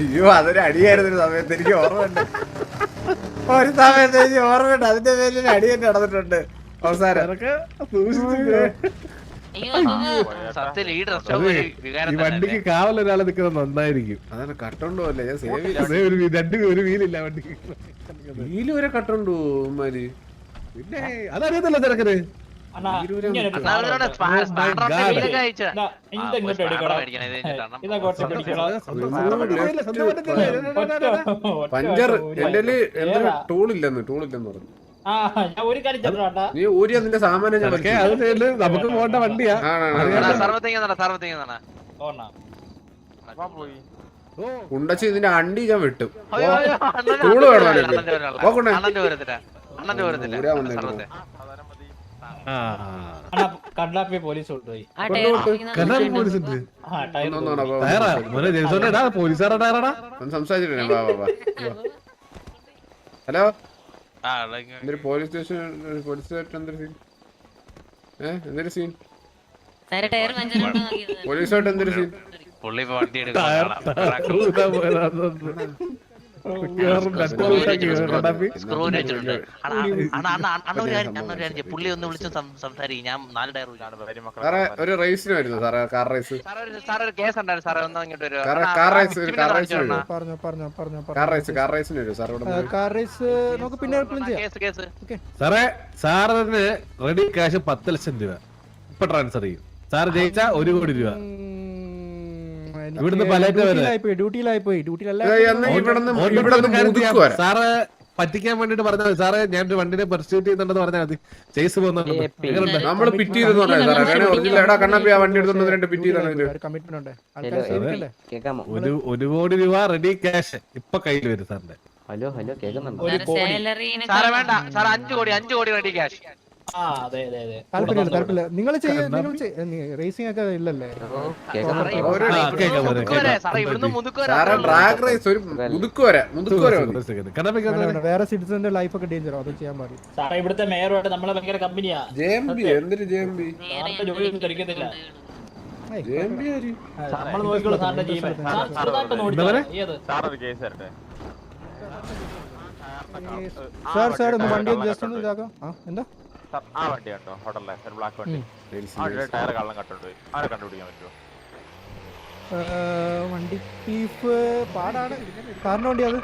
അയ്യോ അതൊരു അടിയായിരുന്നു ഒരു സമയത്ത്. എനിക്ക് ഓർമ്മയുണ്ട്. ഒരു സമയത്ത് എനിക്ക് ഓർമ്മയുണ്ട്. അതിന്റെ പേരിൽ അടി തന്നെ നടന്നിട്ടുണ്ട്. അവസാനം. ഈ വണ്ടിക്ക് കാവൽ ഒരാൾ നിൽക്കുന്നത് നന്നായിരിക്കും. അതാണ് കട്ടുണ്ടോ അല്ലേ ഞാൻ സേവ് ഒരു രണ്ട് ഒരു വീലില്ല വണ്ടിക്ക്. വീൽ വരെ കട്ടുണ്ടോ ഉമ്മാര്. പിന്നെ അതറിയത്തില്ല ചെറുക്കന് പഞ്ചർ എന്റെ? ടൂളില്ലെന്ന് ടൂളില്ലെന്ന് പറഞ്ഞു ആ, ഞാൻ ഒരു കാര്യം നീ ഊരി നിന്റെ സാമാനം ഞാൻ അത് നമുക്ക് പോകേണ്ട വണ്ടിയാ ഇതിന്റെ അണ്ടി ഞാൻ വെട്ടും ടൂൾ വേണോ അണ്ണന്റെ വന്നേക്കുന്നു. കണ്ണാപ്പി പോലീസ് കൊണ്ടുപോയി. ഹലോ? എന്തൊരു പോലീസ് സ്റ്റേഷൻ പോലീസ് സ്റ്റേഷൻ എന്തൊരു സീൻ ഏ എന്തൊരു സീൻ പോലീസായിട്ട് എന്തൊരു സീൻ പുള്ളി വണ്ടി ടയർ പുള്ളി ഒന്ന് വിളിച്ച് സംസാരിക്കും ഞാൻ നാല് ടയർ സാറേ ഒരു റേസിന് വരുന്നു സാറേ കാർ റേസ് സാറേ ഒരു സാറേ ഒരു കേസ് ഉണ്ടായിരുന്നു സാറേ ഒന്ന് ഇങ്ങോട്ട് വരുമോ? Car- race, car race? പറഞ്ഞു പറഞ്ഞു പറഞ്ഞോ കാർ റേസ് കാർ റേസിന് വരും സാർ ഇവിടെ കാർ റേസ് നമുക്ക് പിന്നെ കേസ് കേസ് സാറേ സാറിന് റെഡി കാശ് പത്ത് ലക്ഷം രൂപ. ഇപ്പൊ ട്രാൻസ്ഫർ ചെയ്യും. സാർ ജയിച്ച ഒരു കോടി രൂപ ഇവിടുന്ന് പലയിട്ട് വരെ. ഡ്യൂട്ടിയിലായിപ്പോയി ഡ്യൂട്ടിയിലായിപ്പോയി ഡ്യൂട്ടിയിലല്ല ഏയ്, എന്നാ ഇവിടുന്ന് ഓൻ ഇവിടുന്ന് ഒരു കാര്യം ചെയ്യാം. മുതുക്ക് വരാം സാറ് പറ്റിക്കാൻ വേണ്ടിട്ട് പറഞ്ഞാൽ. സാറേ ഞാൻ ഒരു വണ്ടിനെ പെർസ്യൂട്ട് ചെയ്യുന്നുണ്ടെന്ന് പറഞ്ഞാൽ മതി. ചേസ് പോകുന്നുണ്ട്. നമ്മൾ പിറ്റ് ചെയ്തെന്ന് ഒരു ഒരു കോടി രൂപ റെഡി ക്യാഷ് ഇപ്പൊ കയ്യിൽ വരും സാറിന്റെ. ഹലോ ഹലോ കേക്കുന്നുണ്ടോ? ഒരു കോടി. സാലറിനെ സാറേ വേണ്ട. സാർ അഞ്ചു കോടി അഞ്ചു കോടി റെഡി ക്യാഷ് താല്പര്യമില്ല താല്പര്യമില്ല. നിങ്ങൾ ചെയ്യ നിങ്ങൾ റേസിംഗ് ഒക്കെ ഇല്ലല്ലേ. വേറെ സിറ്റിസന്റെ ലൈഫ് ഒക്കെ ഡേഞ്ചർ അത് ചെയ്യാൻ പാടില്ല. സാറേ ഇവിടുത്തെ മേയറുമായിട്ട് നമ്മളെ ഭയങ്കര കമ്പനിയാ നമ്മൾ നോക്കിക്കോളൂ സാറിന്റെ ജീവൻ സാർ സാർ സാർ ഒന്ന് വണ്ടി ജസ്റ്റ് ഒന്ന് ഇതാക്കാം? ആ എന്താ? ആ വണ്ടി കണ്ടോ? ഹോട്ടലിലെ ഒരു ബ്ലാക്ക് വണ്ടി. ആ ടയർ കള്ളം കട്ടുണ്ട് ആരെ കണ്ടുപിടിക്കാൻ പറ്റുമോ വണ്ടി തീഫ് പാടാണ്. കാറിന്റെ വണ്ടി അത്?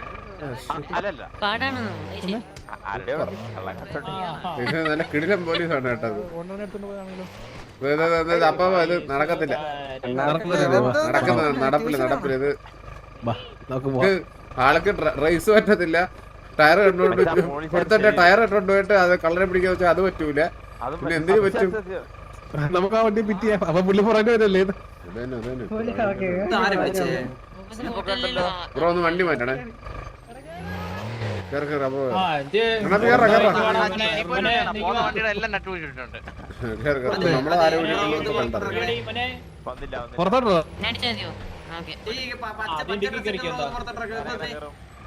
നല്ല കിടിലം പോലീസാണ് കേട്ടത് അപ്പൊ നടക്കത്തില്ല. നടപ്പില്ല നടപ്പില്ല. ഇത് നമുക്ക് ഇത് ആൾക്ക് റേസ് പറ്റത്തില്ല. ടയർ കണ്ടുകൊണ്ട് കൊടുത്തിട്ട് ടയർ കണ്ടുപോയിട്ട് പോയിട്ട് അത് കളറെ പിടിക്കാൻ വെച്ചാൽ അത് പറ്റൂല. അതും പിന്നെ എന്തിനു പറ്റും? നമുക്ക് ആ വണ്ടി പിറ്റിയ അപ്പൊ പുള്ളി പുറകെ വരല്ലേ. ബ്രോ ഒന്ന് വണ്ടി മാറ്റണേ. പുറത്തോട്ടോ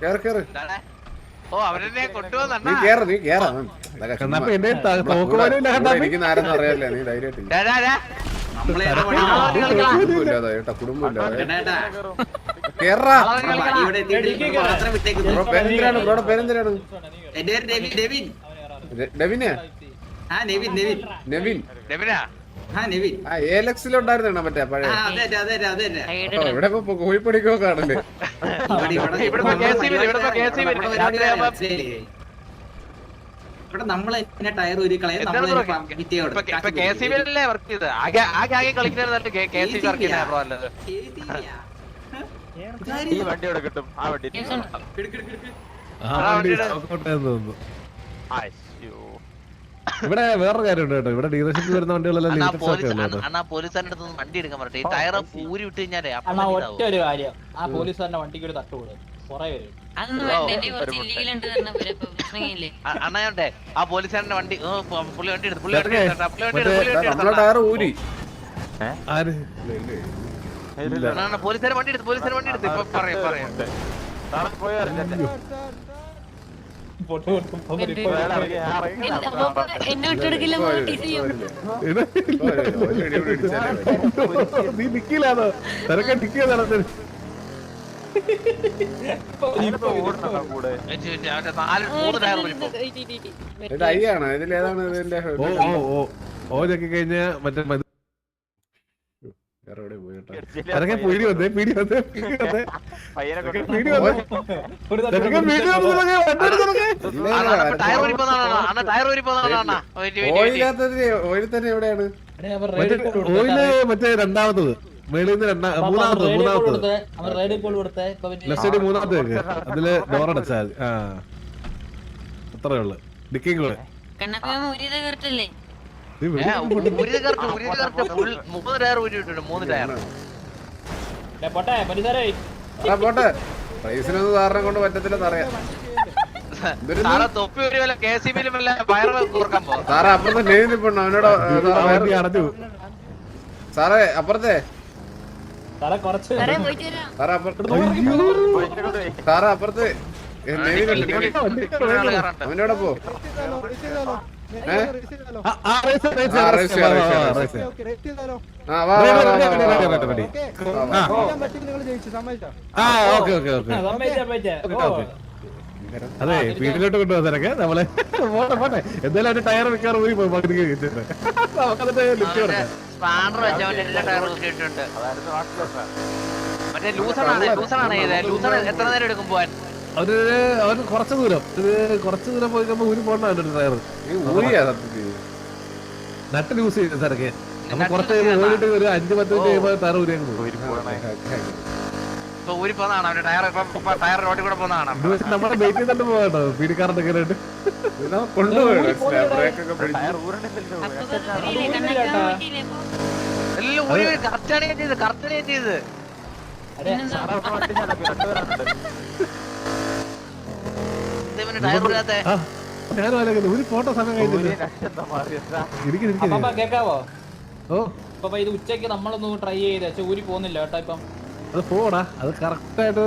കേറി കേറാ. ഓ അവരെന്നെ നീ കൊണ്ടുവന്ന നീ കേറ ഇതൊക്കെ കണ്ണാപ്പി ചുമ്മാ. എന്റെ തോക്കുവാനും ഇല്ല ഇവിടെ കണ്ണാപ്പി ഇരിക്കുന്ന ആരെന്ന് അറിയാല്ലേ നീ ധൈര്യമായിട്ട് കുടുംബമില്ലാതെ കേട്ടാ കുടുംബമില്ലാതെ കേറാ ഡിക്കി കയറ്. ബ്രോ പേരെന്തിനാണ് ബ്രോയുടെ പേരെന്തിനാണ് എന്റെ പേര് നെവിൻ നെവിൻ ഡെവിനെ ആ നെവിൻ നെവിൻ നെവിൻ രവിനാ ഏലക്സിലുണ്ടായിരുന്നാ മറ്റേ ഇവിടെ കോഴിപ്പടിക്കോ കാണല്ലേ ഇവിടെ നമ്മൾ എന്നെ ടയർ ഒരു കളയും എന്താണ് ഇവിടെ വേറൊരു കാര്യമുണ്ട് കേട്ടോ. ഇവിടെ ഡീലർഷിപ്പിൽ വരുന്ന വണ്ടികളെല്ലാം ലിമിറ്റഡ് അണ്ണാ പോലീസുകാരുടെ അടുത്ത് വണ്ടി എടുക്കാൻ പറട്ടെ ഈ ടയർ പൂരി വിട്ട് കഴിഞ്ഞാലേ അണ്ണാ ഒറ്റ ഒരു കാര്യം. ആ പോലീസുകാരന്റെ വണ്ടിക്ക് ഒരു തട്ട് അണ്ണായോട്ടെ ആ പോലീസുകാരന്റെ വണ്ടി ഓ, പുള്ളി വണ്ടി എടുത്ത് പുള്ളി വണ്ടി എടുത്തോ പുള്ളി വണ്ടി എടുത്ത് പുള്ളി വണ്ടി നമ്മളെ എടുത്തോ. ടയർ ഊരി വണ്ടി എടുത്ത് വണ്ടി എടുത്ത്. ഇപ്പൊ പറയാം പറയാം. എന്നെ വിട്ടെടുക്കില്ല നീ നിക്കില്ലാന്നോ തിരക്കെ ടിക്ക് നടത്തിന് അതിനിപ്പോ ഓടുന്നുണ്ടോ കൂടെ വെച്ച് വെച്ച് നാല് മൂന്ന് ടയർ ഊരിപ്പോ ഇത് ഐ ആണ് ഇതിലേതാണ് ഇതിന്റെ ഓ ഓ ഓ ഓ കഴിഞ്ഞാ മറ്റേ മതി- വേറെ എവിടെ പോയി കേട്ടോ. പീടി വന്നേ പീടി വന്നേ പീടി വന്നേ. പീടി വന്നേ. ഒരു തട്ട് ഇതൊക്കെ പീടി വന്നേ വണ്ടി എടുത്തതൊക്കെ. ഇല്ല, ഇല്ല, ടയർ ഊരിപ്പോന്നാണോ അണ്ണ ടയർ ഊരിപ്പോന്നാണോ അണ്ണ വെയിറ്റ് വെയിറ്റ് വെയിറ്റ് ഓയിലാത്തതിന് ഓയിൽ തന്നെ എവിടെയാണ്? ഓയിൽ. മറ്റേ രണ്ടാമത്തത്. മേളിൽ നിന്ന് രണ്ടാ. ഇപ്പൊ പിന്നെ ലെഫ്റ്റ് സൈഡ് മൂന്നാമത്തെ അതിൽ ഡോറടച്ചാൽ ആ. അത്രേ ഉള്ളു. ഡിക്കിങ്ങൾ കണ്ണപ്പ ഊരിയത് കറക്റ്റല്ലേ മൂന്ന് ടയർ ഊരിയിട്ടുണ്ട് മൂന്ന് ടയർ പോട്ടെ പരിസരേ. ആ പോട്ടെ. പ്രൈസിനൊന്നും സാറിനെ കൊണ്ട് പറ്റത്തില്ലെന്ന് അറിയാം. സാറേ അപ്പുറത്തെ നെയ്തി പെണ്ണു അവനോട് സാറേ അപ്പുറത്തെ. സാറേ അപ്പുറത്ത് സാറേ അപ്പുറത്ത് ഏ, അതെ വീട്ടിലോട്ട് കൊണ്ടുപോകാനൊക്കെ നമ്മളെ പോട്ടെ പോട്ടെ. എന്തായാലും അവന്റെ ടയർ വെക്കാറ് പോയി പോയി പകുതി കഴിച്ചിട്ട് നമുക്കതിന്റെ ലിഫ്റ്റ് കൊടുക്കാം. സ്പാൻഡർ വെച്ച് അവന്റെ എല്ലാ ടയർ ഊരിയിട്ടുണ്ട് അതായിരുന്നു ബാക്കിയുള്ള സാർ. മറ്റേ ലൂസണാണ് ലൂസണാണ് ചെയ്തത് ലൂസൺ എത്ര നേരം എടുക്കും പോവാൻ? അവന് അവന് കുറച്ച് ദൂരം. ഇത് കുറച്ച് ദൂരം പോയി കഴിയുമ്പോ ഊരി പോകണ്ട അവന്റെ ടയർ നീ ഊരിയാ സത്യത്തിൽ. നട്ട് യൂസ് ചെയ്ത് തിരക്ക് നമ്മൾ കുറച്ച് ഓടിട്ട് ഒരു അഞ്ച് പത്ത് മിനിറ്റ് കഴിയുമ്പോൾ ടയർ ഊരി ഊരി പോകുന്നതാണ്? അവന്റെ ടയർ ഇപ്പൊ ടയർ റോഡിൽ കൂടെ പോകുന്നതാണ്? പോകട്ടോ പീഡിക്കാരന്റെ ഒക്കെ ആയിട്ട്. എല്ലാം ഊരി കറക്റ്റാണ് ഞാൻ ചെയ്തത് കറക്റ്റാണ് ഞാൻ ചെയ്തത് അതെ, സാറേ അവിടെ വണ്ടി ചാടക്കി, രണ്ടുപേരാണുണ്ട്. ഇവന് ടയർ ഊരാത്ത ആ ഞാൻ ആലോചിക്കുന്നു ഒരു ഫോട്ടോ സമയം കഴിഞ്ഞില്ല കേക്കാവോ ഓ അപ്പൊ ഇത് ഉച്ചയ്ക്ക് നമ്മളൊന്ന് ട്രൈ ചെയ്ത് പക്ഷെ ഊരി പോകുന്നില്ല കേട്ടോ ഇപ്പം അത് പോടാ അത് കറക്റ്റ് ആയിട്ട്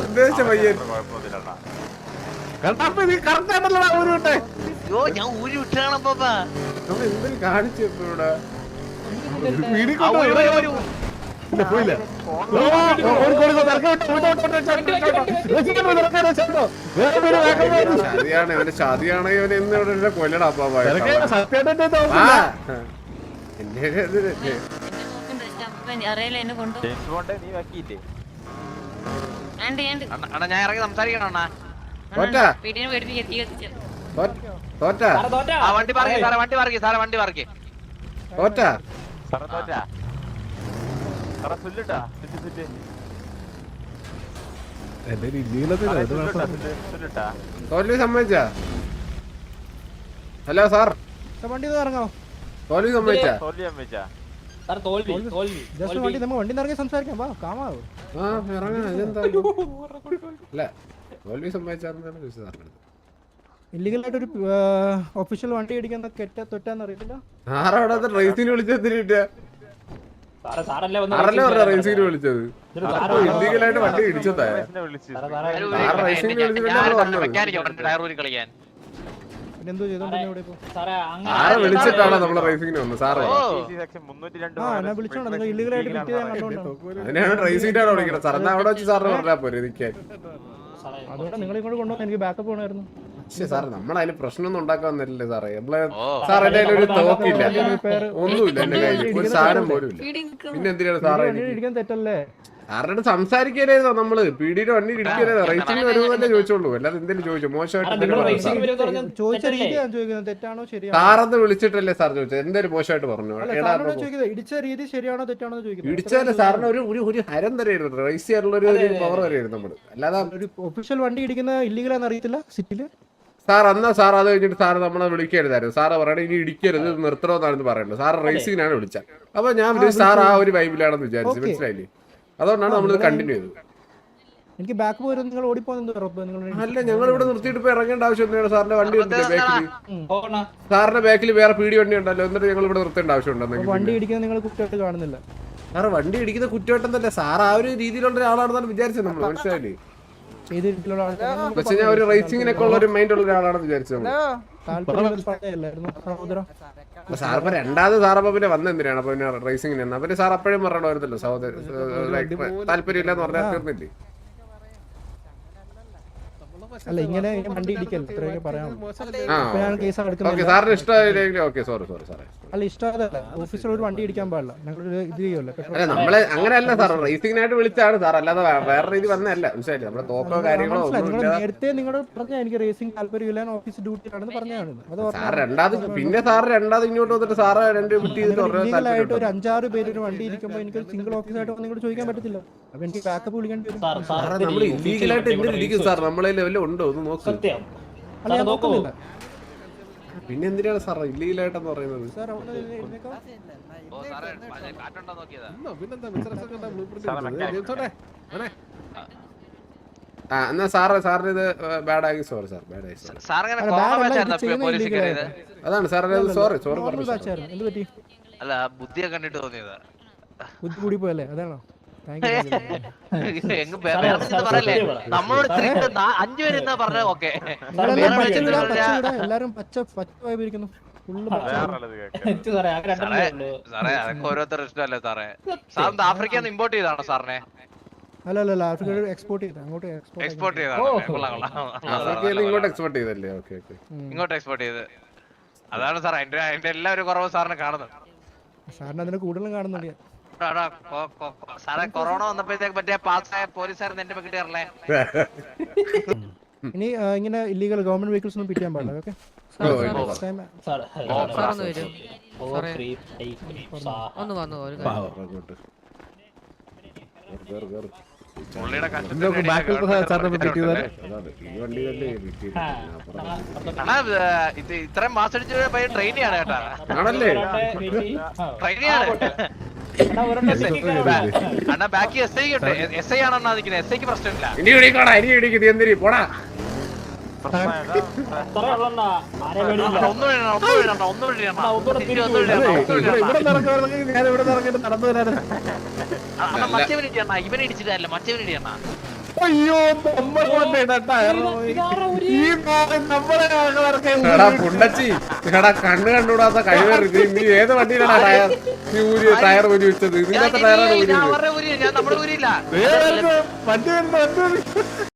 ഉദ്ദേശിച്ച പയ്യൻ ഇത് കറക്റ്റ് ആയിട്ടല്ലോ ഊരി വിട്ടെ യോ ഞാൻ ഊരി വിട്ടാണ് പാപ്പാ എന്തിനു കാണിച്ചു ഇവിടെ വീടി ആ ഊരി ഊരി ഊരി ഇല്ല പോയില്ല. ചതിയാണ് അവന് ചതിയാണെങ്കിൽ അവൻ ഇന്ന് കൊല്ലടാ അണ്ണാ, ഞാൻ ഇറങ്ങി സംസാരിക്കണം അണ്ണാ തോറ്റ പേടിപ്പിക്കാൻ തീ കത്തിച്ചു തോറ്റ? ആ വണ്ടി സാറേ വണ്ടി സാറേ വണ്ടി തോറ്റ? സാറേ തോറ്റാ? സാറേ സുല്ലിട്ടാ? സുല്ല് സുല്ല് എന്റെ തോൽവി സമ്മതിച്ച? Hello sir. വണ്ടി ഇറങ്ങോ തോൽവി സമ്മതിച്ച? വണ്ടി വണ്ടി ഇറങ്ങി സംസാരിക്കാം. വാ കാമാവ്. ആ ഇറങ്ങാം. അതെന്താ അല്ല തോൽവി സമ്മതിച്ചാർന്നാണ് ചോദിച്ചത് സാറിന്റെ അടുത്ത്. ഇല്ലീഗലായിട്ട് ഒരു ഒഫീഷ്യൽ വണ്ടി ഇടിക്കുന്ന കെട്ട തൊട്ടാന്ന് അറിയില്ല ആറവിടെ റേസിന് വിളിച്ചത് ഇല്ലീഗലായിട്ട് വണ്ടി ഇടിച്ചതാ. വിളിച്ചിട്ടാണോ നമ്മളെ വന്നത്? സാറ്. അതിനാണ് റേസിംഗാണ് വിളിക്കുന്നത് സാർ എന്നാ അവിടെ വെച്ച് സാറിന് പറഞ്ഞാൽ പോരെ നിൽക്കാൻ സാറേ അതുകൊണ്ട് നിങ്ങൾ ഇങ്ങോട്ട് കൊണ്ടുവന്ന് എനിക്ക് ബാക്കപ്പ് വേണമായിരുന്നു. പക്ഷേ സാർ നമ്മൾ അതിന് പ്രശ്നമൊന്നും ഉണ്ടാക്കാൻ വന്നില്ലല്ലേ സാറേ. നമ്മളെ സാറിന്റെ എന്റെ ഒരു തോക്കില്ല. ഒന്നുമില്ല എന്റെ കയ്യിൽ ഒരു സാധനം പോലും ഇല്ല പിന്നെ എന്തിനാണ് സാറേ തെറ്റല്ലേ? സാറിനോട് സംസാരിക്കാനായിരുന്നോ നമ്മൾ? പീഡിയുടെ വണ്ടി ഇടിക്കാനായിരുന്നു? റേസിംഗ് വരുന്നതല്ലേ ചോദിച്ചോളൂ അല്ലാതെ എന്തെങ്കിലും ചോദിച്ചു? മോശമായിട്ട് സാറെന്ന് വിളിച്ചിട്ടല്ലേ സാർ ചോദിച്ചത്? എന്തൊരു മോശമായിട്ട് പറഞ്ഞു? ഇടിച്ച രീതി ശരിയാണോ തെറ്റാണോ ഇടിച്ചാൽ സാറിന് ഒരു ഒരു ഒരു ഹരം തരായിരുന്നു. റേസ് ചെയ്യാനുള്ള ഒരു ഒരു പവർ തരായിരുന്നു നമ്മൾ. അല്ലാതെ ഒരു ഒഫീഷ്യൽ വണ്ടി ഇടിക്കുന്ന ഇല്ലീഗലാന്ന് അറിയത്തില്ല സിറ്റിയിൽ സാർ അന്നാ സാർ അത് കഴിഞ്ഞിട്ട് സാർ നമ്മളെ വിളിക്കരുതായിരുന്നു സാറ് പറയണേ ഇനി ഇടിക്കരുത് നിർത്തണമെന്നാണ് പറയുന്നത്. സാർ റേസിങ്ങിനാണ് വിളിച്ചത്. അപ്പൊ ഞാൻ വിളിച്ചു സാർ ആ ഒരു വൈബിലാണെന്ന് വിചാരിച്ചു. മനസ്സിലായില്ലേ? അതുകൊണ്ടാണ് നമ്മൾ കണ്ടിന്യൂ ചെയ്തത്. എനിക്ക് ബാക്ക് പോയി നിങ്ങൾ നിങ്ങൾ അല്ല ഞങ്ങൾ ഇവിടെ നിർത്തിയിട്ട് ഇപ്പൊ ഇറങ്ങേണ്ട ആവശ്യം എന്താണ് സാറിന്റെ വണ്ടി ബാക്കിൽ സാറിന്റെ ബാക്കിൽ വേറെ പീടി വണ്ടി ഉണ്ടല്ലോ. എന്നിട്ട് ഞങ്ങൾ ഇവിടെ നിർത്തേണ്ട ആവശ്യം വണ്ടി ഇടിക്കുന്നത് നിങ്ങൾ കുറ്റമായിട്ട് കാണുന്നില്ല. സാറ് വണ്ടി ഇടിക്കുന്ന കുറ്റവട്ടം തന്നെ. സാർ ആ ഒരു രീതിയിലുള്ള ഒരാളാണെന്നാണ് വിചാരിച്ചത് നമ്മൾ. മനസ്സിലായില്ലേ ഏത് രീതിയിലുള്ള ആൾക്കാരാണ് നമുക്ക് പക്ഷെ ഞാൻ ഒരു പറയാം. റേസിങ്ങിനൊക്കെ ഉള്ള ഒരു മൈൻഡ് ഉള്ള ഒരാളാണെന്ന് വിചാരിച്ചത് രണ്ടാമത് പിന്നെ വന്ന എന്തിനാണ്? അപ്പൊ പിന്നെ റേസിങ്ങിന് എന്നാ പിന്നെ സാർ അപ്പോഴും പറയണമായിരുന്നല്ലോ സഹോദരൻ താല്പര്യം ഇല്ലെന്ന് പറഞ്ഞാൽ തീർന്നില്ലേ? അല്ല ഇങ്ങനെ വണ്ടി ഇടിക്കല്ലോ ഇത്രയൊക്കെ സാറിന് ഇഷ്ടമായില്ലെങ്കിൽ ഓക്കെ സോറി സോറി സാറേ അല്ല ഇഷ്ടമല്ല. ഓഫീസിൽ ഒരു വണ്ടി ഇടിക്കാൻ പാടില്ല. ഞങ്ങളൊരു ഇത് ചെയ്യുമല്ലോ അല്ല നമ്മളെ അങ്ങനെയല്ല സാർ. റേസിങ്ങിനായിട്ട് വിളിച്ചാണ് സാർ. അല്ലാതെ വേറെ രീതി വന്നതല്ല. മനസ്സിലായില്ലേ നമ്മുടെ തോക്കോ കാര്യങ്ങളോ നിങ്ങൾ നേരത്തെ നിങ്ങളോട് പറഞ്ഞ എനിക്ക് റേസിംഗ് താല്പര്യമില്ല ഓഫീസ് ഡ്യൂട്ടിയിലാണെന്ന് പറഞ്ഞാണ്. അത് സാർ രണ്ടാമത് പിന്നെ സാർ രണ്ടാമത് ഇങ്ങോട്ട് വന്നിട്ട് സാറ് രണ്ട് വിട്ട് ചെയ്തിട്ട് ഒരു അഞ്ചാറ് പേര് ഒരു വണ്ടി ഇരിക്കുമ്പോൾ എനിക്ക് സിംഗിൾ ഓഫീസായിട്ട് നിങ്ങൾ നിങ്ങളോട് ചോദിക്കാൻ പറ്റത്തില്ല. അപ്പൊ എനിക്ക് ബാക്കപ്പ് വിളിക്കേണ്ടി വരും. സാർ സാർ സാറേ നമ്മൾ ഇല്ലീഗലായിട്ട് എന്തിനും ഇരിക്കും സാർ? നമ്മളെ ലെവലിൽ ഉണ്ടോ? ഒന്ന് നോക്കാം. സത്യം. അല്ല ഞാൻ നോക്കൂ. നോക്കുന്നില്ല. പിന്നെ എന്തിനാണ് സാർ ഇല്ലീലായിട്ടെന്ന് പറയുന്നത്. ആ എന്നാ സാറ് സാറിന് ഇത് ബാഡ് ആയി സോറി സാർ. ബാഡ് ആയി. അതാണ് സാറിന് സോറി സോറി പറഞ്ഞു അല്ല ബുദ്ധിയെ കണ്ടിട്ട് തോന്നിയതാ. ബുദ്ധി കൂടി പോയല്ലേ അതാണോ? നമ്മളോട് അഞ്ചു പേര് എന്നാ പറഞ്ഞ ഓക്കെ. പച്ച എല്ലാരും സാറേ അതൊക്കെ ഓരോരുത്തർ ഇഷ്ടമല്ലേ സാറേ? സാറിന് ആഫ്രിക്കയിൽ നിന്ന് ഇമ്പോർട്ട് ചെയ്താണോ സാറിനെ? അല്ല ആഫ്രിക്ക എക്സ്പോർട്ട് ചെയ്ത അങ്ങോട്ട് എക്സ്പോർട്ട് ചെയ്താണ് കൊള്ളാം കൊള്ളാം. അതൊക്കെ ഇങ്ങോട്ട് എക്സ്പോർട്ട് ചെയ്തല്ലേ? Okay okay. ഇങ്ങോട്ട് എക്സ്പോർട്ട് ചെയ്ത്. അതാണ് സാർ എല്ലാ ഒരു കുറവ് സാറിന് കാണുന്നത്. സാറിന് അതിന് കൂടുതലും കാണുന്നുണ്ട് സാറേ കൊറോണ വന്നപ്പോഴത്തേക്ക് പറ്റിയ പാസ്സായ പോലീസുകാരൻ എന്റെ ഇനി ഇങ്ങനെ ഇല്ലീഗൽ ഗവൺമെന്റ് വെഹിക്കിൾസ് ഒന്നും പിടിക്കാൻ പാടില്ല ഓക്കെ ഇത്രയും മാസം അടിച്ച പയ്യൻ ട്രെയിനിയാണ് കേട്ടാ. ട്രെയിനിയാണ് അണ്ണാ ബാക്കി എസ് ഐ ഉണ്ട്. എസ് ഐ ആണെന്നാ നിൽക്കുന്നത് എസ് ഐക്ക് പ്രശ്നമില്ല. ഇനി ഇടിക്കോടാ ഇനി ഇടിക്കുന്നത് എന്തിരി പോടാ. ഇവനെ ഇടിച്ചിട്ടല്ല മറ്റവൻ ഇടിയണ്ണ അയ്യോ നമ്മൾ കൊണ്ടേടാ ടയർ ഈ ഭാഗം നമ്മളെ എടാ പുണ്ടച്ചി എടാ കണ്ണ് കണ്ടുകൂടാത്ത കഴിവേറി നീ നീ ഏത് വണ്ടിയിലാണ് ടയർ നീ ഊരി ടയർ ഊരി വെച്ചത്? ഇതിനകത്ത് ടയറാണ് ഞാൻ നമ്മുടെ വണ്ടി വരുന്നു വണ്ടി വരുന്നു